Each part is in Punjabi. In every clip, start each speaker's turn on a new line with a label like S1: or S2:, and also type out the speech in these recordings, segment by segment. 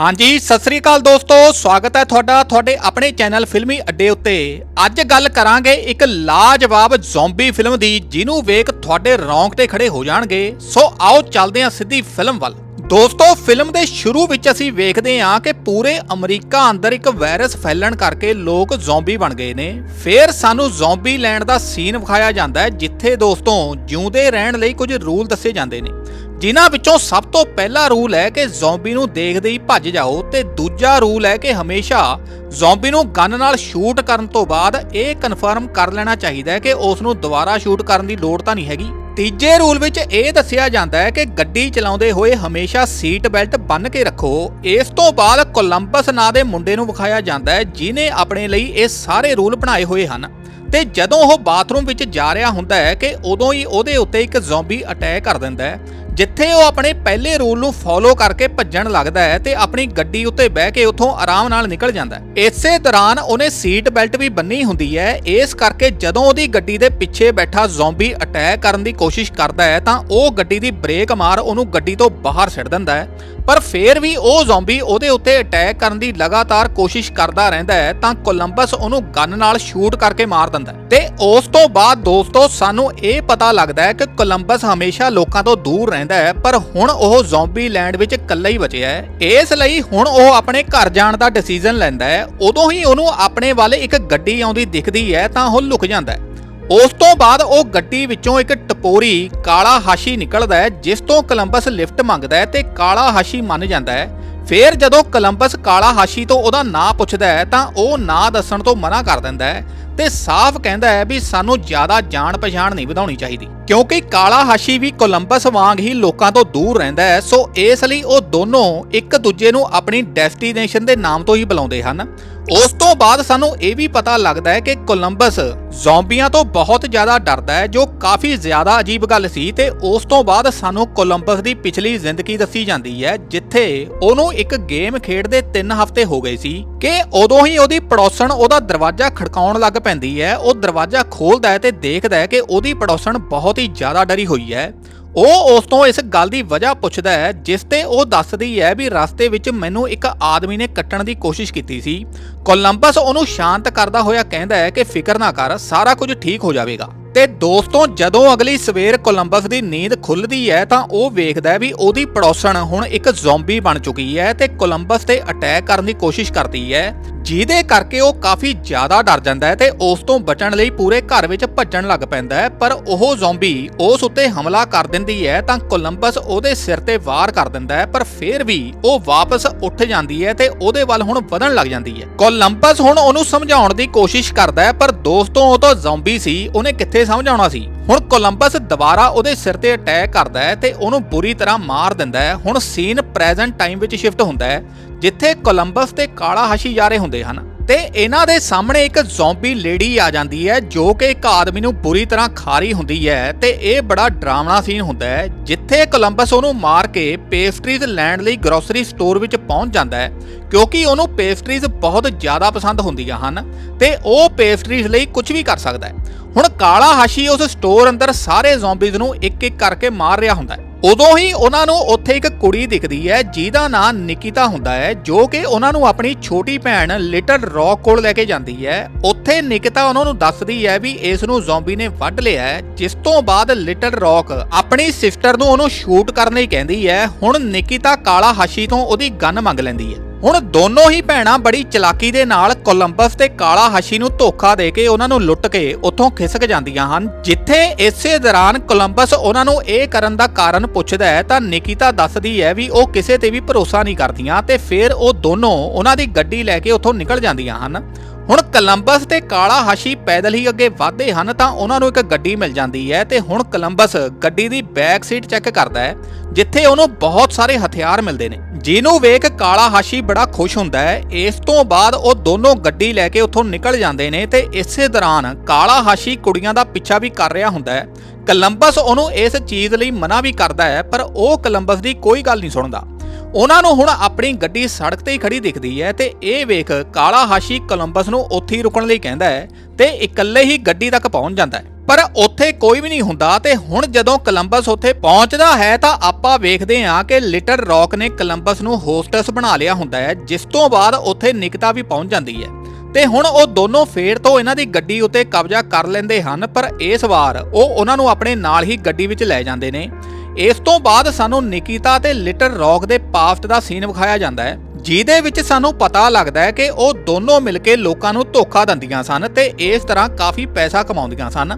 S1: ਹਾਂਜੀ, ਸਤਿ ਸ੍ਰੀ ਅਕਾਲ ਦੋਸਤੋ, ਸਵਾਗਤ ਹੈ ਤੁਹਾਡਾ, ਤੁਹਾਡੇ ਆਪਣੇ ਚੈਨਲ ਫਿਲਮੀ ਅੱਡੇ ਉੱਤੇ। ਅੱਜ ਗੱਲ ਕਰਾਂਗੇ ਇੱਕ ਲਾਜਵਾਬ ਜ਼ੋਂਬੀ ਫਿਲਮ ਦੀ, ਜਿਹਨੂੰ ਵੇਖ ਤੁਹਾਡੇ ਰੌਂਗਟੇ ਖੜੇ ਹੋ ਜਾਣਗੇ। ਸੋ ਆਓ ਚੱਲਦੇ ਹਾਂ ਸਿੱਧੀ ਫਿਲਮ ਵੱਲ। ਦੋਸਤੋ, ਫਿਲਮ ਦੇ ਸ਼ੁਰੂ ਵਿੱਚ ਅਸੀਂ ਵੇਖਦੇ ਹਾਂ ਕਿ ਪੂਰੇ ਅਮਰੀਕਾ ਅੰਦਰ ਇੱਕ ਵਾਇਰਸ ਫੈਲਣ ਕਰਕੇ ਲੋਕ ਜ਼ੋਂਬੀ ਬਣ ਗਏ ਨੇ। ਫਿਰ ਸਾਨੂੰ ਜ਼ੋਂਬੀ ਲੈਂਡ ਦਾ ਸੀਨ ਵਿਖਾਇਆ ਜਾਂਦਾ ਹੈ, ਜਿੱਥੇ ਦੋਸਤੋ, ਜਿਉਂਦੇ ਰਹਿਣ ਲਈ ਕੁਝ ਰੂਲ ਦੱਸੇ ਜਾਂਦੇ ਨੇ। ਜਿਨ੍ਹਾਂ ਵਿੱਚੋਂ ਸਭ ਤੋਂ ਪਹਿਲਾ ਰੂਲ ਹੈ ਕਿ ਜ਼ੋਂਬੀ ਨੂੰ ਦੇਖਦੇ ਹੀ ਭੱਜ ਜਾਓ ਤੇ ਦੂਜਾ ਰੂਲ ਹੈ ਕਿ ਹਮੇਸ਼ਾ ਜ਼ੋਂਬੀ ਨੂੰ ਗਨ ਨਾਲ ਸ਼ੂਟ ਕਰਨ ਤੋਂ ਬਾਅਦ ਇਹ ਕਨਫਰਮ ਕਰ ਲੈਣਾ ਚਾਹੀਦਾ ਹੈ ਕਿ ਉਸ ਨੂੰ ਦੁਬਾਰਾ ਸ਼ੂਟ ਕਰਨ ਦੀ ਲੋੜ ਤਾਂ ਨਹੀਂ ਹੈਗੀ। ਤੀਜੇ ਰੂਲ ਵਿੱਚ ਇਹ ਦੱਸਿਆ ਜਾਂਦਾ ਹੈ ਕਿ ਗੱਡੀ ਚਲਾਉਂਦੇ ਹੋਏ ਹਮੇਸ਼ਾ ਸੀਟ ਬੈਲਟ ਬੰਨ੍ਹ ਕੇ ਰੱਖੋ। ਇਸ ਤੋਂ ਬਾਅਦ ਕੋਲੰਬਸ ਨਾਂ ਦੇ ਮੁੰਡੇ ਨੂੰ ਵਿਖਾਇਆ ਜਾਂਦਾ ਹੈ ਜਿਨੇ ਆਪਣੇ ਲਈ ਇਹ ਸਾਰੇ ਰੂਲ ਬਣਾਏ ਹੋਏ ਹਨ। ਤੇ ਜਦੋਂ ਉਹ ਬਾਥਰੂਮ ਵਿੱਚ ਜਾ ਰਿਹਾ ਹੁੰਦਾ ਹੈ ਕਿ ਉਦੋਂ ਹੀ ਉਹਦੇ ਉੱਤੇ ਇੱਕ ਜ਼ੋਂਬੀ ਅਟੈਕ ਕਰ ਦਿੰਦਾ ਹੈ। ਜਿੱਥੇ ਉਹ ਆਪਣੇ ਪਹਿਲੇ ਰੂਲ ਨੂੰ ਫੋਲੋ ਕਰਕੇ ਭੱਜਣ ਲੱਗਦਾ ਹੈ ਤੇ ਆਪਣੀ ਗੱਡੀ ਉੱਤੇ ਬਹਿ ਕੇ ਉੱਥੋਂ ਆਰਾਮ ਨਾਲ ਨਿਕਲ ਜਾਂਦਾ ਹੈ। ਇਸੇ ਦੌਰਾਨ ਉਹਨੇ ਸੀਟ ਬੈਲਟ ਵੀ ਬੰਨੀ ਹੁੰਦੀ ਹੈ। ਇਸ ਕਰਕੇ ਜਦੋਂ ਉਹਦੀ ਗੱਡੀ ਦੇ ਪਿੱਛੇ ਬੈਠਾ ਜ਼ੋਂਬੀ ਅਟੈਕ ਕਰਨ ਦੀ ਕੋਸ਼ਿਸ਼ ਕਰਦਾ ਹੈ ਤਾਂ ਉਹ ਗੱਡੀ ਦੀ ਬ੍ਰੇਕ ਮਾਰ ਉਹਨੂੰ ਗੱਡੀ ਤੋਂ ਬਾਹਰ ਛੱਡ ਦਿੰਦਾ ਹੈ। ਪਰ ਫੇਰ ਵੀ ਉਹ ਜ਼ੋਂਬੀ ਉਹਦੇ ਉੱਤੇ ਅਟੈਕ ਕਰਨ ਦੀ ਲਗਾਤਾਰ ਕੋਸ਼ਿਸ਼ ਕਰਦਾ ਰਹਿੰਦਾ ਹੈ ਤਾਂ ਕੋਲੰਬਸ ਉਹਨੂੰ ਗਨ ਨਾਲ ਸ਼ੂਟ ਕਰਕੇ ਮਾਰ ਦਿੰਦਾ ਹੈ। ਤੇ ਉਸ ਤੋਂ ਬਾਅਦ ਦੋਸਤੋ, ਸਾਨੂੰ ਇਹ ਪਤਾ ਲੱਗਦਾ ਹੈ ਕਿ ਕੋਲੰਬਸ ਹਮੇਸ਼ਾ ਲੋਕਾਂ ਤੋਂ ਦੂਰ ਰਹਿੰਦਾ ਹੈ, ਪਰ ਹੁਣ ਉਹ ਜ਼ੋਂਬੀ ਲੈਂਡ ਵਿੱਚ ਇਕੱਲਾ ਹੀ ਬਚਿਆ ਹੈ। ਇਸ ਲਈ ਹੁਣ ਉਹ ਆਪਣੇ ਘਰ ਜਾਣ ਦਾ ਡਿਸੀਜਨ ਲੈਂਦਾ ਹੈ। ਉਦੋਂ ਹੀ ਉਹਨੂੰ ਆਪਣੇ ਵੱਲ ਇੱਕ ਗੱਡੀ ਆਉਂਦੀ ਦਿਖਦੀ ਹੈ ਤਾਂ ਉਹ ਲੁਕ ਜਾਂਦਾ ਹੈ। ਉਸ ਤੋਂ ਬਾਅਦ ਉਹ ਗੱਡੀ ਵਿੱਚੋਂ ਇੱਕ ਟਪੋਰੀ ਕਾਲਾ ਹਾਸ਼ੀ ਨਿਕਲਦਾ ਹੈ, ਜਿਸ ਤੋਂ ਕੋਲੰਬਸ ਲਿਫਟ ਮੰਗਦਾ ਹੈ ਤੇ ਕਾਲਾ ਹਾਸ਼ੀ ਮੰਨ ਜਾਂਦਾ ਹੈ। ਫਿਰ ਜਦੋਂ ਕੋਲੰਬਸ ਕਾਲਾ ਹਾਸ਼ੀ ਤੋਂ ਉਹਦਾ ਨਾਂ ਪੁੱਛਦਾ ਹੈ, ਤਾਂ ਉਹ ਨਾਂ ਦੱਸਣ ਤੋਂ ਮਨਾ ਕਰ ਦਿੰਦਾ ਹੈ ਤੇ ਸਾਫ਼ ਕਹਿੰਦਾ ਹੈ ਵੀ ਸਾਨੂੰ ਜ਼ਿਆਦਾ ਜਾਣ ਪਛਾਣ ਨਹੀਂ ਵਧਾਉਣੀ ਚਾਹੀਦੀ। ਕਿਉਂਕਿ ਕਾਲਾ ਹਾਸ਼ੀ ਵੀ ਕੋਲੰਬਸ ਵਾਂਗ ਹੀ ਲੋਕਾਂ ਤੋਂ ਦੂਰ ਰਹਿੰਦਾ ਹੈ, ਸੋ ਇਸ ਲਈ ਉਹ ਦੋਨੋਂ ਇੱਕ ਦੂਜੇ ਨੂੰ ਆਪਣੀ ਡੈਸਟੀਨੇਸ਼ਨ ਦੇ ਨਾਮ ਤੋਂ ਹੀ ਬੁਲਾਉਂਦੇ ਹਨ। ਉਸ ਤੋਂ ਬਾਅਦ ਸਾਨੂੰ ਇਹ ਵੀ ਪਤਾ ਲੱਗਦਾ ਹੈ ਕਿ ਕੋਲੰਬਸ ਜ਼ੋਂਬੀਆਂ ਤੋਂ ਬਹੁਤ ਜ਼ਿਆਦਾ ਡਰਦਾ ਹੈ, ਜੋ ਕਾਫੀ ਜ਼ਿਆਦਾ ਅਜੀਬ ਗੱਲ ਸੀ ਤੇ ਉਸ ਤੋਂ ਬਾਅਦ ਸਾਨੂੰ ਕੋਲੰਬਸ ਦੀ ਪਿਛਲੀ ਜ਼ਿੰਦਗੀ ਦੱਸੀ ਜਾਂਦੀ ਹੈ, ਜਿੱਥੇ ਉਹਨੂੰ ਇੱਕ ਗੇਮ ਖੇਡਦੇ 3 ਹਫ਼ਤੇ ਹੋ ਗਏ ਸੀ ਕਿ ਉਦੋਂ ਹੀ ਉਹਦੀ ਪੜੋਸਣ ਉਹਦਾ ਦਰਵਾਜ਼ਾ ਖੜਕਾਉਣ ਲੱਗ ਪੈਂਦੀ ਹੈ, ਉਹ ਦਰਵਾਜ਼ਾ ਖੋਲਦਾ ਹੈ ਤੇ ਦੇਖਦਾ ਹੈ ਕਿ ਉਹਦੀ ਪੜੋਸਣ ਬਹੁਤ ਹੀ ਜ਼ਿਆਦਾ ਡਰੀ ਹੋਈ ਹੈ। ਉਹ ਉਸ ਤੋਂ ਇਸ ਗੱਲ ਦੀ ਵਜ੍ਹਾ ਪੁੱਛਦਾ ਹੈ, ਜਿਸ ਤੇ ਉਹ ਦੱਸਦੀ ਹੈ ਵੀ ਰਸਤੇ ਵਿੱਚ ਮੈਨੂੰ ਇੱਕ ਆਦਮੀ ਨੇ ਕੱਟਣ ਦੀ ਕੋਸ਼ਿਸ਼ ਕੀਤੀ ਸੀ। ਕੋਲੰਬਸ ਉਹਨੂੰ ਸ਼ਾਂਤ ਕਰਦਾ ਹੋਇਆ ਕਹਿੰਦਾ ਹੈ ਕਿ ਫਿਕਰ ਨਾ ਕਰ, ਸਾਰਾ ਕੁਝ ਠੀਕ ਹੋ ਜਾਵੇਗਾ। ਤੇ ਦੋਸਤੋਂ, ਜਦੋਂ ਅਗਲੀ ਸਵੇਰ ਕੋਲੰਬਸ ਦੀ ਨੀਂਦ ਖੁੱਲਦੀ ਹੈ, ਤਾਂ ਉਹ ਵੇਖਦਾ ਹੈ ਵੀ ਉਹਦੀ ਪੜੋਸਣ ਹੁਣ ਇੱਕ ਜ਼ੋਂਬੀ ਬਣ ਚੁੱਕੀ ਹੈ ਤੇ ਕੋਲੰਬਸ ਤੇ ਅਟੈਕ ਕਰਨ ਦੀ ਕੋਸ਼ਿਸ਼ ਕਰਦੀ ਹੈ, ਜਿਹਦੇ ਕਰਕੇ ਉਹ ਕਾਫੀ ਜ਼ਿਆਦਾ ਡਰ ਜਾਂਦਾ ਹੈ ਤੇ ਉਸ ਤੋਂ ਬਚਣ ਲਈ ਪੂਰੇ ਘਰ ਵਿੱਚ ਭੱਜਣ ਲੱਗ ਪੈਂਦਾ ਹੈ। ਪਰ ਉਹ ਜ਼ੋਂਬੀ ਉਸ ਉੱਤੇ ਹਮਲਾ ਕਰ ਦਿੰਦੀ ਹੈ, ਤਾਂ ਕੋਲੰਬਸ ਉਹਦੇ ਸਿਰ ਤੇ ਵਾਰ ਕਰ ਦਿੰਦਾ ਹੈ, ਪਰ ਫਿਰ ਵੀ ਉਹ ਵਾਪਸ ਉੱਠ ਜਾਂਦੀ ਹੈ ਤੇ ਉਹਦੇ ਵੱਲ ਹੁਣ ਵਧਣ ਲੱਗ ਜਾਂਦੀ ਹੈ। ਕੋਲੰਬਸ ਹੁਣ ਉਹਨੂੰ ਸਮਝਾਉਣ ਦੀ ਕੋਸ਼ਿਸ਼ ਕਰਦਾ ਹੈ, ਪਰ ਦੋਸਤੋਂ ਉਹ ਤਾਂ ਜ਼ੋਂਬੀ ਸੀ, ਉਹਨੇ ਕਿੱਥੇ ਸਮਝਾਉਣਾ ਸੀ? ਹੁਣ ਕੋਲੰਬਸ ਦੁਬਾਰਾ ਉਹਦੇ ਸਿਰ ਤੇ ਅਟੈਕ ਕਰਦਾ ਹੈ ਤੇ ਉਹਨੂੰ ਬੁਰੀ ਤਰ੍ਹਾਂ ਮਾਰ ਦਿੰਦਾ ਹੈ। ਹੁਣ ਸੀਨ ਪ੍ਰੈਜ਼ੈਂਟ ਟਾਈਮ ਵਿੱਚ ਸ਼ਿਫਟ ਹੁੰਦਾ ਹੈ, ਜਿੱਥੇ ਕੋਲੰਬਸ ਤੇ ਕਾਲਾ ਹਾਸ਼ੀ ਜਾ ਰਹੇ ਹੁੰਦੇ ਹਨ। ਤੇ ਇਹਨਾਂ ਦੇ ਸਾਹਮਣੇ ਇੱਕ ਜ਼ੋਂਬੀ ਲੇਡੀ ਆ ਜਾਂਦੀ ਹੈ, ਜੋ ਕਿ ਇੱਕ ਆਦਮੀ ਨੂੰ ਬੁਰੀ ਤਰ੍ਹਾਂ ਖਾਰੀ ਹੁੰਦੀ ਹੈ ਤੇ ਇਹ ਬੜਾ ਡਰਾਵਣਾ ਸੀਨ ਹੁੰਦਾ ਹੈ, ਜਿੱਥੇ ਕੋਲੰਬਸ ਉਹਨੂੰ ਮਾਰ ਕੇ ਪੇਸਟਰੀਜ਼ ਲੈਣ ਲਈ ਗਰੋਸਰੀ ਸਟੋਰ ਵਿੱਚ ਪਹੁੰਚ ਜਾਂਦਾ ਹੈ, ਕਿਉਂਕਿ ਉਹਨੂੰ ਪੇਸਟਰੀਜ਼ ਬਹੁਤ ਜ਼ਿਆਦਾ ਪਸੰਦ ਹੁੰਦੀਆਂ ਹਨ ਤੇ ਉਹ ਪੇਸਟਰੀਜ਼ ਲਈ ਕੁਝ ਵੀ ਕਰ ਸਕਦਾ ਹੈ। ਹੁਣ ਕਾਲਾ ਹਾਸ਼ੀ ਉਸ ਸਟੋਰ ਅੰਦਰ ਸਾਰੇ ਜ਼ੋਂਬੀਜ਼ ਨੂੰ ਇੱਕ ਇੱਕ ਕਰਕੇ ਮਾਰ ਰਿਹਾ ਹੁੰਦਾ ਹੈ। ਉਦੋਂ ਹੀ ਉਹਨਾਂ ਨੂੰ ਉੱਥੇ ਇੱਕ ਕੁੜੀ ਦਿਖਦੀ ਹੈ, ਜਿਹਦਾ ਨਾਂ ਨਿਕਿਤਾ ਹੁੰਦਾ ਹੈ, ਜੋ ਕਿ ਉਹਨਾਂ ਨੂੰ ਆਪਣੀ ਛੋਟੀ ਭੈਣ ਲਿਟਲ ਰੌਕ ਕੋਲ ਲੈ ਕੇ ਜਾਂਦੀ ਹੈ। ਉੱਥੇ ਨਿਕਿਤਾ ਉਹਨਾਂ ਨੂੰ ਦੱਸਦੀ ਹੈ ਵੀ ਇਸ ਨੂੰ ਜ਼ੋਂਬੀ ਨੇ ਵੱਢ ਲਿਆ ਹੈ, ਜਿਸ ਤੋਂ ਬਾਅਦ ਲਿਟਲ ਰੌਕ ਆਪਣੀ ਸਿਸਟਰ ਨੂੰ ਉਹਨੂੰ ਸ਼ੂਟ ਕਰਨ ਲਈ ਕਹਿੰਦੀ ਹੈ। ਹੁਣ ਨਿਕਿਤਾ ਕਾਲਾ ਹਾਸ਼ੀ ਤੋਂ ਉਹਦੀ ਗਨ ਮੰਗ ਲੈਂਦੀ ਹੈ। ਹੁਣ ਦੋਨੋਂ ਹੀ ਭੈਣਾਂ ਬੜੀ ਚਲਾਕੀ ਦੇ ਨਾਲ ਕੋਲੰਬਸ ਤੇ ਕਾਲਾ ਹਸ਼ੀ ਨੂੰ ਧੋਖਾ ਦੇ ਕੇ ਉਹਨਾਂ ਨੂੰ ਲੁੱਟ ਕੇ ਉੱਥੋਂ ਖਿਸਕ ਜਾਂਦੀਆਂ ਹਨ। ਜਿੱਥੇ ਇਸੇ ਦੌਰਾਨ ਕੋਲੰਬਸ ਉਹਨਾਂ ਨੂੰ ਇਹ ਕਰਨ ਦਾ ਕਾਰਨ ਪੁੱਛਦਾ ਹੈ ਤਾਂ ਨਿਕਿਤਾ ਦੱਸਦੀ ਹੈ ਵੀ ਉਹ ਕਿਸੇ ਤੇ ਵੀ ਭਰੋਸਾ ਨਹੀਂ ਕਰਦੀਆਂ ਤੇ ਫਿਰ ਉਹ ਦੋਨੋਂ ਉਹਨਾਂ ਦੀ ਗੱਡੀ ਲੈ ਕੇ ਉੱਥੋਂ ਨਿਕਲ ਜਾਂਦੀਆਂ ਹਨ। ਹੁਣ ਕੋਲੰਬਸ ਤੇ ਕਾਲਾ ਹਾਸ਼ੀ ਪੈਦਲ ਹੀ ਅੱਗੇ ਵਧਦੇ ਹਨ ਤਾਂ ਉਹਨਾਂ ਨੂੰ ਇੱਕ ਗੱਡੀ ਮਿਲ ਜਾਂਦੀ ਹੈ ਤੇ ਹੁਣ ਕੋਲੰਬਸ ਗੱਡੀ ਦੀ ਬੈਕ ਸੀਟ ਚੈੱਕ ਕਰਦਾ ਹੈ, ਜਿੱਥੇ ਉਹਨੂੰ ਬਹੁਤ ਸਾਰੇ ਹਥਿਆਰ ਮਿਲਦੇ ਨੇ। ਜਿਹਨੂੰ ਵੇਖ ਕਾਲਾ ਹਾਸ਼ੀ ਬੜਾ ਖੁਸ਼ ਹੁੰਦਾ ਹੈ। ਇਸ ਤੋਂ ਬਾਅਦ ਉਹ ਦੋਨੋਂ ਗੱਡੀ ਲੈ ਕੇ ਉੱਥੋਂ ਨਿਕਲ ਜਾਂਦੇ ਨੇ ਤੇ ਇਸੇ ਦੌਰਾਨ ਕਾਲਾ ਹਾਸ਼ੀ ਕੁੜੀਆਂ ਦਾ ਪਿੱਛਾ ਵੀ ਕਰ ਰਿਹਾ ਹੁੰਦਾ ਹੈ। ਕੋਲੰਬਸ ਉਹਨੂੰ ਇਸ ਚੀਜ਼ ਲਈ ਮਨਾ ਵੀ ਕਰਦਾ ਹੈ, ਪਰ ਉਹ ਕੋਲੰਬਸ ਦੀ ਕੋਈ ਗੱਲ ਨਹੀਂ ਸੁਣਦਾ। ਉਹਨਾਂ ਨੂੰ ਹੁਣ ਆਪਣੀ ਗੱਡੀ ਸੜਕ ਤੇ ਹੀ ਖੜੀ ਦਿਖਦੀ ਹੈ ਤੇ ਇਹ ਵੇਖ ਕਾਲਾ ਹਾਸ਼ੀ ਕੋਲੰਬਸ ਨੂੰ ਉੱਥੇ ਹੀ ਰੁਕਣ ਲਈ ਕਹਿੰਦਾ ਹੈ ਤੇ ਇਕੱਲੇ ਹੀ ਗੱਡੀ ਤੱਕ ਪਹੁੰਚ ਜਾਂਦਾ ਹੈ। ਪਰ ਉੱਥੇ ਕੋਈ ਵੀ ਨਹੀਂ ਹੁੰਦਾ ਤੇ ਹੁਣ ਜਦੋਂ ਕੋਲੰਬਸ ਉੱਥੇ ਪਹੁੰਚਦਾ ਹੈ ਤਾਂ ਆਪਾਂ ਵੇਖਦੇ ਹਾਂ ਕਿ ਲਿਟਲ ਰੌਕ ਨੇ ਕੋਲੰਬਸ ਨੂੰ ਹੋਸਟਸ ਬਣਾ ਲਿਆ ਹੁੰਦਾ ਹੈ, ਜਿਸ ਤੋਂ ਬਾਅਦ ਉੱਥੇ ਨਿਕਤਾ ਵੀ ਪਹੁੰਚ ਜਾਂਦੀ ਹੈ। ਤੇ ਹੁਣ ਉਹ ਦੋਨੋਂ ਫੇਰ ਤੋਂ ਇਹਨਾਂ ਦੀ ਗੱਡੀ ਉੱਤੇ ਕਬਜ਼ਾ ਕਰ ਲੈਂਦੇ ਹਨ, ਪਰ ਇਸ ਵਾਰ ਉਹ ਉਹਨਾਂ ਨੂੰ ਆਪਣੇ ਨਾਲ ਹੀ ਗੱਡੀ ਵਿੱਚ ਲੈ ਜਾਂਦੇ ਨੇ। ਇਸ ਤੋਂ ਬਾਅਦ ਸਾਨੂੰ ਨਿਕਿਤਾ ਤੇ ਲਿਟਲ ਰੌਕ ਦੇ ਪਾਸਟ ਦਾ ਸੀਨ ਵਿਖਾਇਆ ਜਾਂਦਾ ਹੈ, ਜਿਹਦੇ ਵਿੱਚ ਸਾਨੂੰ ਪਤਾ ਲੱਗਦਾ ਹੈ ਕਿ ਉਹ ਦੋਨੋਂ ਮਿਲ ਕੇ ਲੋਕਾਂ ਨੂੰ ਧੋਖਾ ਦਿੰਦੀਆਂ ਸਨ ਤੇ ਇਸ ਤਰ੍ਹਾਂ ਕਾਫੀ ਪੈਸਾ ਕਮਾਉਂਦੀਆਂ ਸਨ।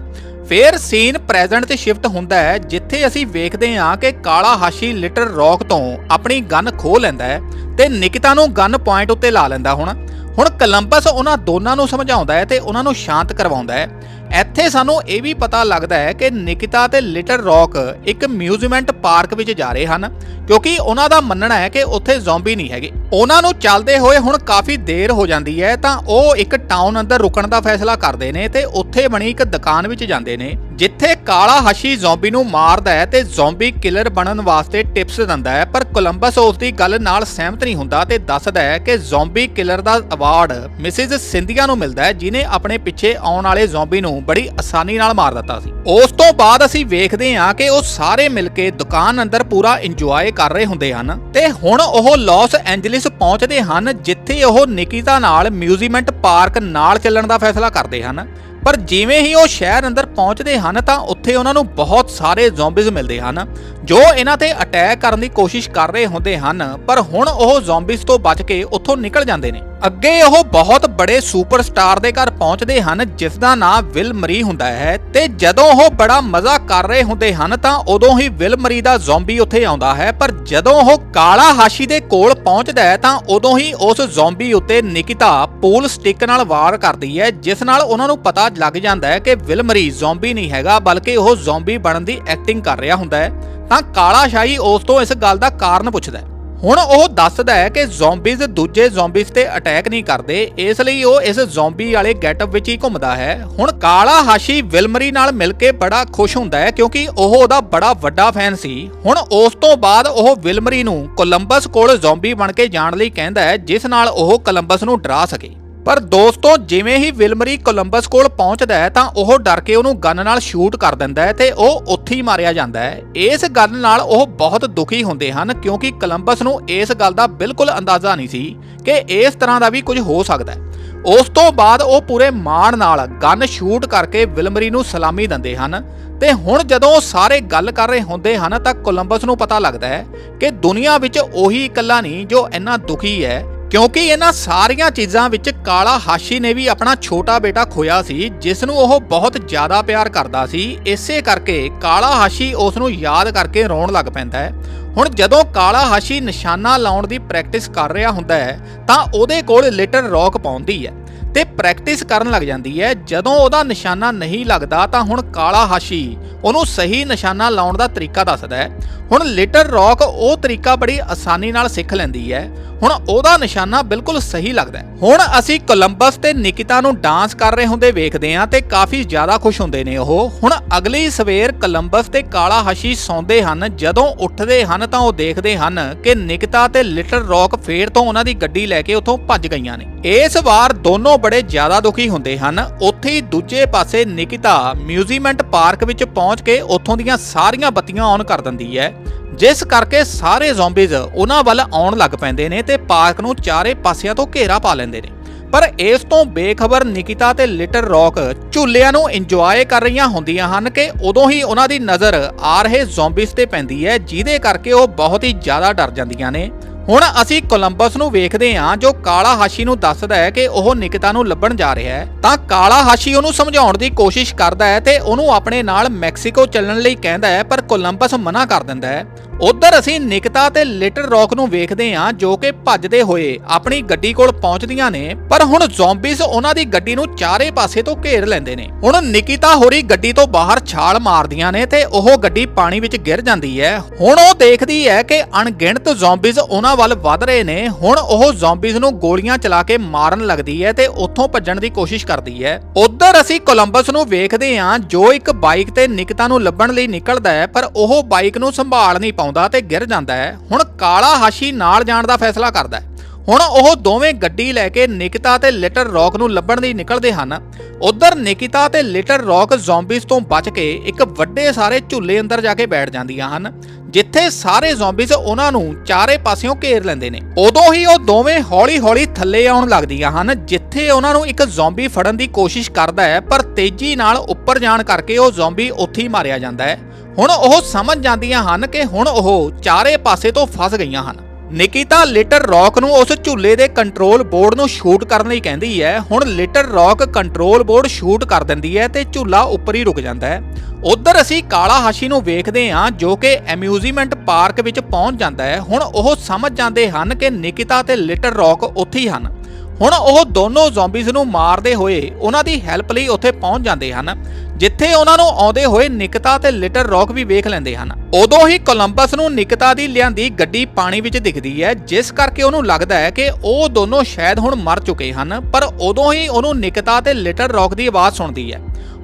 S1: ਫੇਰ ਸੀਨ ਪ੍ਰੈਜ਼ੈਂਟ ਤੇ ਸ਼ਿਫਟ ਹੁੰਦਾ ਹੈ, ਜਿੱਥੇ ਅਸੀਂ ਵੇਖਦੇ ਹਾਂ ਕਿ ਕਾਲਾ ਹਾਸ਼ੀ ਲਿਟਰ ਰੌਕ ਤੋਂ ਆਪਣੀ ਗਨ ਖੋਹ ਲੈਂਦਾ ਹੈ ਤੇ ਨਿਕਿਤਾ ਨੂੰ ਗਨ ਪੁਆਇੰਟ ਉੱਤੇ ਲਾ ਲੈਂਦਾ ਹੁਣ। ਹੁਣ ਕੋਲੰਬਸ ਉਹਨਾਂ ਦੋਨਾਂ ਨੂੰ ਸਮਝਾਉਂਦਾ ਹੈ ਤੇ ਉਹਨਾਂ ਨੂੰ ਸ਼ਾਂਤ ਕਰਵਾਉਂਦਾ ਹੈ। ਇੱਥੇ ਸਾਨੂੰ ਇਹ ਵੀ ਪਤਾ ਲੱਗਦਾ ਹੈ ਕਿ ਨਿਕਿਤਾ ਤੇ ਲਿਟਲ ਰੌਕ ਇੱਕ ਮਿਊਜ਼ਮੈਂਟ ਪਾਰਕ ਵਿੱਚ ਜਾ ਰਹੇ ਹਨ, ਕਿਉਂਕਿ ਉਹਨਾਂ ਦਾ ਮੰਨਣਾ ਹੈ ਕਿ ਉੱਥੇ ਜ਼ੋਂਬੀ ਨਹੀਂ ਹੈਗੇ। ਉਹਨਾਂ ਨੂੰ ਚੱਲਦੇ ਹੋਏ ਹੁਣ ਕਾਫੀ ਦੇਰ ਹੋ ਜਾਂਦੀ ਹੈ, ਤਾਂ ਉਹ ਇੱਕ ਟਾਊਨ ਅੰਦਰ ਰੁਕਣ ਦਾ ਫੈਸਲਾ ਕਰਦੇ ਨੇ ਤੇ ਉੱਥੇ ਬਣੀ ਇੱਕ ਦੁਕਾਨ ਵਿੱਚ ਜਾਂਦੇ ਨੇ। ਜਿੱਥੇ ਕਾਲਾ ਹਸ਼ੀ ਜ਼ੋਂਬੀ ਨੂੰ ਮਾਰਦਾ ਹੈ ਤੇ ਜ਼ੋਂਬੀ ਕਿਲਰ ਬਣਨ ਵਾਸਤੇ ਟਿਪਸ ਦਿੰਦਾ ਹੈ, ਪਰ ਕੋਲੰਬਸ ਉਸ ਦੀ ਗੱਲ ਨਾਲ ਸਹਿਮਤ ਨਹੀਂ ਹੁੰਦਾ ਤੇ ਦੱਸਦਾ ਹੈ ਕਿ ਜ਼ੋਂਬੀ ਕਿਲਰ ਦਾ ਅਵਾਰਡ ਮਿਸਿਸ ਸਿੰਧੀਆ ਨੂੰ ਮਿਲਦਾ ਹੈ ਜਿਨੇ ਆਪਣੇ ਪਿੱਛੇ ਆਉਣ ਵਾਲੇ ਜ਼ੋਂਬੀ ਨੂੰ ਬੜੀ ਆਸਾਨੀ ਨਾਲ ਮਾਰ ਦਿੱਤਾ ਸੀ। ਉਸ ਤੋਂ ਬਾਅਦ ਅਸੀਂ ਵੇਖਦੇ ਹਾਂ ਕਿ ਉਹ ਸਾਰੇ ਮਿਲ ਕੇ ਦੁਕਾਨ ਅੰਦਰ ਪੂਰਾ ਇੰਜੋਏ ਕਰ ਰਹੇ ਹੁੰਦੇ ਹਨ ਤੇ ਹੁਣ ਉਹ ਲਾਸ ਐਂਜਲਿਸ ਪਹੁੰਚਦੇ ਹਨ, ਜਿੱਥੇ ਉਹ ਨਿਕਿਤਾ ਨਾਲ ਮਿਊਜ਼ੀਮੈਂਟ ਪਾਰਕ ਨਾਲ ਚੱਲਣ ਦਾ ਫੈਸਲਾ ਕਰਦੇ ਹਨ। ਪਰ ਜਿਵੇਂ ਹੀ ਉਹ ਸ਼ਹਿਰ ਅੰਦਰ ਪਹੁੰਚਦੇ ਹਨ ਤਾਂ ਉੱਥੇ ਉਹਨਾਂ ਨੂੰ ਬਹੁਤ ਸਾਰੇ ਜ਼ੋਂਬੀਜ਼ ਮਿਲਦੇ ਹਨ, ਜੋ ਇਹਨਾਂ ਤੇ ਅਟੈਕ ਕਰਨ ਦੀ ਕੋਸ਼ਿਸ਼ ਕਰ ਰਹੇ ਹੁੰਦੇ ਹਨ, ਪਰ ਹੁਣ ਉਹ ਜ਼ੋਂਬੀਜ਼ ਤੋਂ ਬਚ ਕੇ ਉੱਥੋਂ ਨਿਕਲ ਜਾਂਦੇ ਨੇ। ਅੱਗੇ ਉਹ ਬਹੁਤ ਬੜੇ ਸੁਪਰਸਟਾਰ ਦੇ ਘਰ ਪਹੁੰਚਦੇ ਹਨ, ਜਿਸ ਦਾ ਨਾਮ ਵਿਲ ਮਰੀ ਹੁੰਦਾ ਹੈ ਤੇ ਜਦੋਂ ਉਹ ਬੜਾ ਮਜ਼ਾ ਕਰ ਰਹੇ ਹੁੰਦੇ ਹਨ ਤਾਂ ਉਦੋਂ ਹੀ ਵਿਲ ਮਰੀ ਦਾ ਜ਼ੋਂਬੀ ਉੱਥੇ ਆਉਂਦਾ ਹੈ, ਪਰ ਜਦੋਂ ਉਹ ਕਾਲਾ ਹਾਸ਼ੀ ਦੇ ਕੋਲ ਪਹੁੰਚਦਾ ਹੈ ਤਾਂ ਉਦੋਂ ਹੀ ਉਸ ਜ਼ੋਂਬੀ ਉੱਤੇ ਨਿਕਿਤਾ ਪੂਲ ਸਟਿਕ ਨਾਲ ਵਾਰ ਕਰਦੀ ਹੈ, ਜਿਸ ਨਾਲ ਉਹਨਾਂ ਨੂੰ ਪਤਾ ਲੱਗ ਜਾਂਦਾ ਹੈ ਕਿ ਵਿਲ ਮਰੀ ਜ਼ੋਂਬੀ ਨਹੀਂ ਹੈਗਾ, ਬਲਕਿ ਉਹ ਜ਼ੋਂਬੀ ਬਣਨ ਦੀ ਐਕਟਿੰਗ ਕਰ ਰਿਹਾ ਹੁੰਦਾ ਹੈ। ਤਾਂ ਕਾਲਾ ਸ਼ਾਹੀ ਉਸ ਤੋਂ ਇਸ ਗੱਲ ਦਾ ਕਾਰਨ ਪੁੱਛਦਾ ਹੈ। ਹੁਣ ਉਹ ਦੱਸਦਾ ਹੈ ਕਿ ਜ਼ੋਂਬੀਜ਼ ਦੂਜੇ ਜ਼ੋਂਬੀਜ਼ ਤੇ ਅਟੈਕ ਨਹੀਂ ਕਰਦੇ, ਇਸ ਲਈ ਉਹ ਇਸ ਜ਼ੋਂਬੀ ਵਾਲੇ ਗੈਟਅਪ ਵਿੱਚ ਹੀ ਘੁੰਮਦਾ ਹੈ। ਹੁਣ ਕਾਲਾ ਹਾਸ਼ੀ ਵਿਲਮਰੀ ਨਾਲ ਮਿਲ ਕੇ ਬੜਾ ਖੁਸ਼ ਹੁੰਦਾ ਹੈ ਕਿਉਂਕਿ ਉਹ ਉਹਦਾ ਬੜਾ ਵੱਡਾ ਫੈਨ ਸੀ। ਹੁਣ ਉਸ ਤੋਂ ਬਾਅਦ ਉਹ ਵਿਲਮਰੀ ਨੂੰ ਕੋਲੰਬਸ ਕੋਲ ਜ਼ੋਂਬੀ ਬਣ ਕੇ ਜਾਣ ਲਈ ਕਹਿੰਦਾ ਹੈ, ਜਿਸ ਨਾਲ ਉਹ ਕੋਲੰਬਸ ਨੂੰ ਡਰਾ ਸਕੇ। ਪਰ ਦੋਸਤੋ, ਜਿਵੇਂ ਹੀ ਵਿਲਮਰੀ ਕੋਲੰਬਸ ਕੋਲ ਪਹੁੰਚਦਾ ਹੈ, ਤਾਂ ਉਹ ਡਰ ਕੇ ਉਹਨੂੰ ਗਨ ਨਾਲ ਸ਼ੂਟ ਕਰ ਦਿੰਦਾ ਹੈ ਤੇ ਉਹ ਉੱਥੇ ਹੀ ਮਾਰਿਆ ਜਾਂਦਾ ਹੈ। ਇਸ ਗੱਲ ਨਾਲ ਉਹ ਬਹੁਤ ਦੁਖੀ ਹੁੰਦੇ ਹਨ, ਕਿਉਂਕਿ ਕੋਲੰਬਸ ਨੂੰ ਇਸ ਗੱਲ ਦਾ ਬਿਲਕੁਲ ਅੰਦਾਜ਼ਾ ਨਹੀਂ ਸੀ ਕਿ ਇਸ ਤਰ੍ਹਾਂ ਦਾ ਵੀ ਕੁਝ ਹੋ ਸਕਦਾ ਹੈ। ਉਸ ਤੋਂ ਬਾਅਦ ਉਹ ਪੂਰੇ ਮਾਣ ਨਾਲ ਗਨ ਸ਼ੂਟ ਕਰਕੇ ਵਿਲਮਰੀ ਨੂੰ ਸਲਾਮੀ ਦਿੰਦੇ ਹਨ ਤੇ ਹੁਣ ਜਦੋਂ ਉਹ ਸਾਰੇ ਗੱਲ ਕਰ ਰਹੇ ਹੁੰਦੇ ਹਨ, ਤਾਂ ਕੋਲੰਬਸ ਨੂੰ ਪਤਾ ਲੱਗਦਾ ਹੈ ਕਿ ਦੁਨੀਆ ਵਿੱਚ ਉਹੀ ਇਕੱਲਾ ਨਹੀਂ, ਜੋ ਇੰਨਾ ਦੁਖੀ ਹੈ ਕਿਉਂਕਿ ਇਹਨਾਂ ਸਾਰੀਆਂ ਚੀਜ਼ਾਂ ਵਿੱਚ ਕਾਲਾ ਹਾਸ਼ੀ ਨੇ ਵੀ ਆਪਣਾ ਛੋਟਾ ਬੇਟਾ ਖੋਇਆ ਸੀ, ਜਿਸ ਨੂੰ ਉਹ ਬਹੁਤ ਜ਼ਿਆਦਾ ਪਿਆਰ ਕਰਦਾ ਸੀ। ਇਸੇ ਕਰਕੇ ਕਾਲਾ ਹਾਸ਼ੀ ਉਸ ਨੂੰ ਯਾਦ ਕਰਕੇ ਰੋਣ ਲੱਗ ਪੈਂਦਾ ਹੈ। ਹੁਣ ਜਦੋਂ ਕਾਲਾ ਹਾਸ਼ੀ ਨਿਸ਼ਾਨਾ ਲਾਉਣ ਦੀ ਪ੍ਰੈਕਟਿਸ ਕਰ ਰਿਹਾ ਹੁੰਦਾ ਹੈ, ਤਾਂ ਉਹਦੇ ਕੋਲ ਲਿਟਲ ਰੌਕ ਪਾਉਂਦੀ ਹੈ ਤੇ ਪ੍ਰੈਕਟਿਸ ਕਰਨ ਲੱਗ ਜਾਂਦੀ ਹੈ। ਜਦੋਂ ਉਹਦਾ ਨਿਸ਼ਾਨਾ ਨਹੀਂ ਲੱਗਦਾ, ਤਾਂ ਹੁਣ ਕਾਲਾ ਹਾਸ਼ੀ ਉਹਨੂੰ ਸਹੀ ਨਿਸ਼ਾਨਾ ਲਾਉਣ ਦਾ ਤਰੀਕਾ ਦੱਸਦਾ ਹੈ। ਹੁਣ ਲਿਟਲ ਰੌਕ ਉਹ ਤਰੀਕਾ ਬੜੀ ਆਸਾਨੀ ਨਾਲ ਸਿੱਖ ਲੈਂਦੀ ਹੈ। ਹੁਣ ਉਹਦਾ ਨਿਸ਼ਾਨਾ ਬਿਲਕੁਲ ਸਹੀ ਲੱਗਦਾ ਹੈ। ਹੁਣ ਅਸੀਂ ਕੋਲੰਬਸ ਤੇ ਨਿਕਿਤਾ ਨੂੰ ਡਾਂਸ ਕਰ ਰਹੇ ਹੁੰਦੇ ਵੇਖਦੇ ਹਾਂ ਤੇ ਕਾਫੀ ਜ਼ਿਆਦਾ ਖੁਸ਼ ਹੁੰਦੇ ਨੇ ਉਹ। ਹੁਣ ਅਗਲੀ ਸਵੇਰ ਕੋਲੰਬਸ ਤੇ ਕਾਲਾ ਹਾਸ਼ੀ ਸੌਂਦੇ ਹਨ। ਜਦੋਂ ਉੱਠਦੇ ਹਨ ਤਾਂ ਉਹ ਦੇਖਦੇ ਹਨ ਕਿ ਨਿਕਿਤਾ ਤੇ ਲਿਟਲ ਰੌਕ ਫੇਰ ਤੋਂ ਉਹਨਾਂ ਦੀ ਗੱਡੀ ਲੈ ਕੇ ਉੱਥੋਂ ਭੱਜ ਗਈਆਂ ਨੇ। ਇਸ ਵਾਰ ਦੋਨੋਂ ਬੜੇ ਜ਼ਿਆਦਾ ਦੁਖੀ ਹੁੰਦੇ ਹਨ। ਉੱਥੇ ਹੀ ਦੂਜੇ ਪਾਸੇ ਨਿਕਿਤਾ ਮਿਊਜ਼ੀਮੈਂਟ ਪਾਰਕ ਵਿੱਚ ਪਹੁੰਚ ਕੇ ਉੱਥੋਂ ਦੀਆਂ ਸਾਰੀਆਂ ਬੱਤੀਆਂ ਔਨ ਕਰ ਦਿੰਦੀ ਹੈ। ਜਿਸ ਕਰਕੇ ਸਾਰੇ ਜ਼ੋਂਬੀਜ਼ ਉਹਨਾਂ ਵੱਲ ਆਉਣ ਲੱਗ ਪੈਂਦੇ ਨੇ ਤੇ ਪਾਰਕ ਨੂੰ ਚਾਰੇ ਪਾਸਿਆਂ ਤੋਂ ਘੇਰਾ ਪਾ ਲੈਂਦੇ ਨੇ। ਪਰ ਇਸ ਤੋਂ ਬੇਖਬਰ ਨਿਕਿਤਾ ਤੇ ਲਿਟਲ ਰੌਕ ਝੂਲਿਆਂ ਨੂੰ ਇੰਜੋਏ ਕਰ ਰਹੀਆਂ ਹੁੰਦੀਆਂ ਹਨ ਕਿ ਉਦੋਂ ਹੀ ਉਹਨਾਂ ਦੀ ਨਜ਼ਰ ਆ ਰਹੇ ਜ਼ੋਂਬੀਜ਼ ਤੇ ਪੈਂਦੀ ਹੈ, ਜਿਹਦੇ ਕਰਕੇ ਉਹ ਬਹੁਤ ਹੀ ਜ਼ਿਆਦਾ ਡਰ ਜਾਂਦੀਆਂ ਨੇ। ਹੁਣ ਅਸੀਂ ਕੋਲੰਬਸ ਨੂੰ ਵੇਖਦੇ ਹਾਂ, ਜੋ ਕਾਲਾ ਹਾਸ਼ੀ ਨੂੰ ਦੱਸਦਾ ਹੈ ਕਿ ਉਹ ਨਿਕਿਤਾ ਨੂੰ ਲੱਭਣ ਜਾ ਰਿਹਾ ਹੈ। ਤਾਂ ਕਾਲਾ ਹਾਸ਼ੀ ਉਹਨੂੰ ਸਮਝਾਉਣ ਦੀ ਕੋਸ਼ਿਸ਼ ਕਰਦਾ ਹੈ ਤੇ ਉਹਨੂੰ ਆਪਣੇ ਨਾਲ ਮੈਕਸੀਕੋ ਚੱਲਣ ਲਈ ਕਹਿੰਦਾ ਹੈ, ਪਰ ਕੋਲੰਬਸ ਮਨਾ ਕਰ ਦਿੰਦਾ ਹੈ। ਉਧਰ ਅਸੀਂ ਨਿਕਿਤਾ ਤੇ ਲਿਟਲ ਰੌਕ ਨੂੰ ਵੇਖਦੇ ਹਾਂ, ਜੋ ਕਿ ਭੱਜਦੇ ਹੋਏ ਆਪਣੀ ਗੱਡੀ ਕੋਲ ਪਹੁੰਚਦੀਆਂ ਨੇ, ਪਰ ਹੁਣ ਜ਼ੋਂਬੀਜ਼ ਉਹਨਾਂ ਦੀ ਗੱਡੀ ਨੂੰ ਚਾਰੇ ਪਾਸੇ ਤੋਂ ਘੇਰ ਲੈਂਦੇ ਨੇ। ਹੁਣ ਨਿਕਿਤਾ ਹੋਰੀ ਗੱਡੀ ਤੋਂ ਬਾਹਰ ਛਾਲ ਮਾਰਦੀਆਂ ਨੇ ਤੇ ਉਹ ਗੱਡੀ ਪਾਣੀ ਵਿੱਚ ਗਿਰ ਜਾਂਦੀ ਹੈ। ਹੁਣ ਉਹ ਦੇਖਦੀ ਹੈ ਕਿ ਅਣਗਿਣਤ ਜ਼ੋਂਬੀਜ਼ ਉਹਨਾਂ ਵੱਲ ਵੱਧ ਰਹੇ ਨੇ, ਹੁਣ ਉਹ ਜ਼ੋਂਬੀਜ਼ ਨੂੰ ਗੋਲੀਆਂ ਚਲਾ ਕੇ ਮਾਰਨ ਲੱਗਦੀ ਹੈ ਤੇ ਉੱਥੋਂ ਭੱਜਣ ਦੀ ਕੋਸ਼ਿਸ਼ ਕਰਦੀ ਹੈ। ਉਧਰ ਅਸੀਂ ਕੋਲੰਬਸ ਨੂੰ ਵੇਖਦੇ ਹਾਂ, ਜੋ ਇੱਕ ਬਾਈਕ ਤੇ ਨਿਕਤਾ ਨੂੰ ਲੱਭਣ ਲਈ ਨਿਕਲਦਾ ਹੈ, ਪਰ ਉਹ ਬਾਈਕ ਨੂੰ ਸੰਭਾਲ ਨਹੀਂ ਪਾਉਂਦਾ ਤੇ ਗਿਰ ਜਾਂਦਾ ਹੈ। ਹੁਣ ਕਾਲਾ ਹਾਸ਼ੀ ਨਾਲ ਜਾਣ ਦਾ ਫੈਸਲਾ ਕਰਦਾ ਹੈ। ਹੁਣ ਉਹ ਦੋਵੇਂ ਗੱਡੀ ਲੈ ਕੇ ਨਿਕਿਤਾ ਤੇ ਲਿਟਲ ਰੌਕ ਨੂੰ ਲੱਭਣ ਲਈ ਨਿਕਲਦੇ ਹਨ। ਉਧਰ ਨਿਕਿਤਾ ਤੇ ਲਿਟਲ ਰੌਕ ਜ਼ombies ਤੋਂ ਬਚ ਕੇ ਇੱਕ ਵੱਡੇ ਸਾਰੇ ਝੁੱਲੇ ਅੰਦਰ ਜਾ ਕੇ ਬੈਠ ਜਾਂਦੀਆਂ ਹਨ, ਜਿੱਥੇ ਸਾਰੇ ਜ਼ombies ਉਹਨਾਂ ਨੂੰ ਚਾਰੇ ਪਾਸਿਓਂ ਘੇਰ ਲੈਂਦੇ ਨੇ। ਉਦੋਂ ਹੀ ਉਹ ਦੋਵੇਂ ਹੌਲੀ-ਹੌਲੀ ਥੱਲੇ ਆਉਣ ਲੱਗਦੀਆਂ ਹਨ, ਜਿੱਥੇ ਉਹਨਾਂ ਨੂੰ ਇੱਕ ਜ਼ੋਂਬੀ ਫੜਨ ਦੀ ਕੋਸ਼ਿਸ਼ ਕਰਦਾ ਹੈ, ਪਰ ਤੇਜ਼ੀ ਨਾਲ ਉੱਪਰ ਜਾਣ ਕਰਕੇ ਉਹ ਜ਼ੋਂਬੀ ਉੱਥੇ ਹੀ ਮਾਰਿਆ ਜਾਂਦਾ ਹੈ। ਹੁਣ ਉਹ ਸਮਝ ਜਾਂਦੀਆਂ ਹਨ ਕਿ ਹੁਣ ਉਹ ਚਾਰੇ ਪਾਸੇ ਤੋਂ ਫਸ ਗਈਆਂ ਹਨ। ਨਿਕਿਤਾ ਲਿਟਰ ਰੌਕ ਨੂੰ ਉਸ ਝੂਲੇ ਦੇ ਕੰਟਰੋਲ ਬੋਰਡ ਨੂੰ ਸ਼ੂਟ ਕਰਨ ਲਈ ਕਹਿੰਦੀ ਹੈ। ਹੁਣ Little Rock control board shoot ਕਰ ਦਿੰਦੀ ਹੈ ਤੇ ਝੂਲਾ ਉੱਪਰ ਹੀ ਰੁਕ ਜਾਂਦਾ ਹੈ। ਉਧਰ ਅਸੀਂ ਕਾਲਾ ਹਾਸ਼ੀ ਨੂੰ ਵੇਖਦੇ ਹਾਂ ਜੋ ਕਿ ਐਮਿਊਜ਼ਮੈਂਟ ਪਾਰਕ ਵਿੱਚ ਪਹੁੰਚ ਜਾਂਦਾ ਹੈ। ਹੁਣ ਉਹ ਸਮਝ ਜਾਂਦੇ ਹਨ ਕਿ ਨਿਕਿਤਾ ਤੇ ਲਿਟਰ ਰੌਕ ਉੱਥੇ ਹੀ ਹਨ। ਹੁਣ ਉਹ ਦੋਨੋਂ ਜ਼ੋਂਬੀਜ਼ ਨੂੰ ਮਾਰਦੇ ਹੋਏ ਉਹਨਾਂ ਦੀ ਹੈਲਪ ਲਈ ਉੱਥੇ ਪਹੁੰਚ ਜਾਂਦੇ ਹਨ, ਜਿੱਥੇ ਉਹਨਾਂ ਨੂੰ ਆਉਂਦੇ ਹੋਏ ਨਿਕਿਤਾ ਤੇ ਲਿਟਰ ਰੌਕ ਵੀ ਵੇਖ ਲੈਂਦੇ ਹਨ। ਉਦੋਂ ਹੀ ਕੋਲੰਬਸ ਨੂੰ ਨਿਕਤਾ ਦੀ ਲਿਆਂਦੀ ਗੱਡੀ ਪਾਣੀ ਵਿੱਚ ਦਿਖਦੀ ਹੈ, ਜਿਸ ਕਰਕੇ ਉਹਨੂੰ ਲੱਗਦਾ ਹੈ ਕਿ ਉਹ ਦੋਨੋਂ ਸ਼ਾਇਦ ਹੁਣ ਮਰ ਚੁੱਕੇ ਹਨ, ਪਰ ਉਦੋਂ ਹੀ ਉਹਨੂੰ ਨਿਕਿਤਾ ਤੇ ਲਿਟਰ ਰੌਕ ਦੀ ਆਵਾਜ਼ ਸੁਣਦੀ ਹੈ।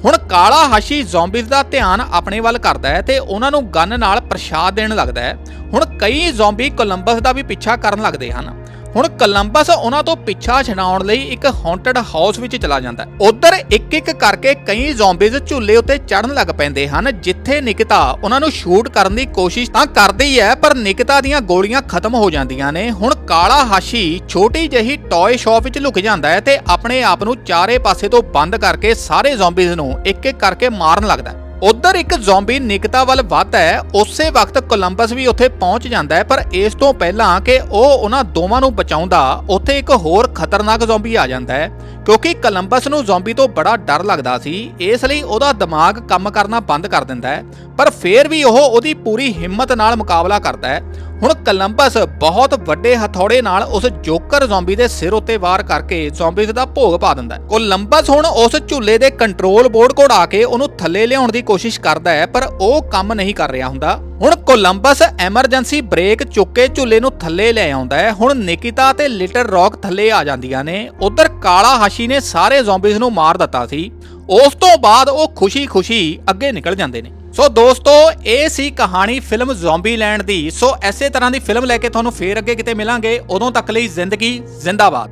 S1: ਹੁਣ ਕਾਲਾ ਹਾਸ਼ੀ ਜ਼ੋਂਬੀਜ਼ ਦਾ ਧਿਆਨ ਆਪਣੇ ਵੱਲ ਕਰਦਾ ਹੈ ਤੇ ਉਹਨਾਂ ਨੂੰ ਗਨ ਨਾਲ ਪ੍ਰਸ਼ਾਦ ਦੇਣ ਲੱਗਦਾ ਹੈ। ਹੁਣ ਕਈ ਜ਼ombi ਕੋਲੰਬਸ ਦਾ ਵੀ ਪਿੱਛਾ ਕਰਨ ਲੱਗਦੇ ਹਨ। ਹੁਣ ਕੋਲੰਬਸ ਉਹਨਾਂ ਤੋਂ ਪਿੱਛਾ ਛਡਾਉਣ ਲਈ ਇੱਕ ਹੌਂਟਡ ਹਾਊਸ ਵਿੱਚ ਚਲਾ ਜਾਂਦਾ ਹੈ। ਉਧਰ ਇੱਕ ਇੱਕ ਕਰਕੇ ਕਈ ਜ਼ombies ਝੂਲੇ ਉੱਤੇ ਚੜਨ ਲੱਗ ਪੈਂਦੇ ਹਨ, ਜਿੱਥੇ ਨਿਕਿਤਾ ਉਹਨਾਂ ਨੂੰ ਸ਼ੂਟ ਕਰਨ ਦੀ ਕੋਸ਼ਿਸ਼ ਤਾਂ ਕਰਦੀ ਹੈ, ਪਰ ਨਿਕਿਤਾ ਦੀਆਂ ਗੋਲੀਆਂ ਖਤਮ ਹੋ ਜਾਂਦੀਆਂ ਨੇ। ਹੁਣ ਕਾਲਾ ਹਾਸ਼ੀ ਛੋਟੀ ਜਿਹੀ ਟੌਏ ਸ਼ਾਪ ਵਿੱਚ ਲੁਕ ਜਾਂਦਾ ਹੈ ਤੇ ਆਪਣੇ ਆਪ ਨੂੰ ਚਾਰੇ ਪਾਸੇ ਤੋਂ ਬੰਦ ਕਰਕੇ ਸਾਰੇ ਜ਼ombies ਨੂੰ ਇੱਕ ਇੱਕ ਕਰਕੇ ਮਾਰਨ ਲੱਗਦਾ ਹੈ। ਉਧਰ ਇੱਕ ਜ਼ੋਂਬੀ ਨਿਕਤਾ ਵੱਲ ਵੱਧਦਾ ਹੈ, ਉਸੇ ਵਕਤ ਕੋਲੰਬਸ ਵੀ ਉੱਥੇ ਪਹੁੰਚ ਜਾਂਦਾ ਹੈ, ਪਰ ਇਸ ਤੋਂ ਪਹਿਲਾਂ ਕਿ ਉਹ ਉਹਨਾਂ ਦੋਵਾਂ ਨੂੰ ਬਚਾਉਂਦਾ, ਉੱਥੇ ਇੱਕ ਹੋਰ ਖਤਰਨਾਕ ਜ਼ੋਂਬੀ ਆ ਜਾਂਦਾ ਹੈ, ਕਿਉਂਕਿ ਕੋਲੰਬਸ ਨੂੰ ਜ਼ੋਂਬੀ ਤੋਂ ਬੜਾ ਡਰ ਲੱਗਦਾ ਸੀ, ਇਸ ਲਈ ਉਹਦਾ ਦਿਮਾਗ ਕੰਮ ਕਰਨਾ ਬੰਦ ਕਰ ਦਿੰਦਾ ਹੈ, ਪਰ ਫੇਰ ਵੀ ਉਹ ਉਹਦੀ ਪੂਰੀ ਹਿੰਮਤ ਨਾਲ ਮੁਕਾਬਲਾ ਕਰਦਾ ਹੈ। ਹੁਣ ਕੋਲੰਬਸ ਬਹੁਤ ਵੱਡੇ ਹਥੌੜੇ ਨਾਲ ਉਸ ਜੋਕਰ ਜ਼ੋਂਬੀ ਦੇ ਸਿਰ ਉੱਤੇ ਵਾਰ ਕਰਕੇ ਜ਼ੋਂਬੀਜ਼ ਦਾ ਭੋਗ ਪਾ ਦਿੰਦਾ ਹੈ। ਕੋਲੰਬਸ ਹੁਣ ਉਸ ਝੁੱਲੇ ਦੇ ਕੰਟਰੋਲ ਬੋਰਡ ਕੋਲ ਆ ਕੇ ਉਹਨੂੰ ਥੱਲੇ ਲਿਆਉਣ ਦੀ ਕੋਸ਼ਿਸ਼ ਕਰਦਾ ਹੈ, ਪਰ ਉਹ ਕੰਮ ਨਹੀਂ ਕਰ ਰਿਹਾ ਹੁੰਦਾ। ਹੁਣ ਕੋਲੰਬਸ ਐਮਰਜੈਂਸੀ ਬ੍ਰੇਕ ਚੁੱਕ ਕੇ ਝੁੱਲੇ ਨੂੰ ਥੱਲੇ ਲੈ ਆਉਂਦਾ ਹੈ। ਹੁਣ ਨਿਕਿਤਾ ਤੇ ਲਿਟਲ ਰੌਕ ਥੱਲੇ ਆ ਜਾਂਦੀਆਂ ਨੇ। ਉਧਰ ਕਾਲਾ ਹਾਸ਼ੀ ਨੇ ਸਾਰੇ ਜ਼ੋਂਬੀਜ਼ ਨੂੰ ਮਾਰ ਦਿੱਤਾ ਸੀ। ਉਸ ਤੋਂ ਬਾਅਦ ਉਹ ਖੁਸ਼ੀ-ਖੁਸ਼ੀ ਅੱਗੇ ਨਿਕਲ ਜਾਂਦੇ ਨੇ। ਸੋ ਦੋਸਤੋ, ਇਹ ਸੀ ਕਹਾਣੀ ਫਿਲਮ ਜ਼ੋਂਬੀ ਲੈਂਡ ਦੀ। ਸੋ ਐਸੇ ਤਰ੍ਹਾਂ ਦੀ ਫਿਲਮ ਲੈ ਕੇ ਤੁਹਾਨੂੰ ਫੇਰ ਅੱਗੇ ਕਿਤੇ ਮਿਲਾਂਗੇ। ਉਦੋਂ ਤੱਕ ਲਈ ਜ਼ਿੰਦਗੀ ਜ਼ਿੰਦਾਬਾਦ।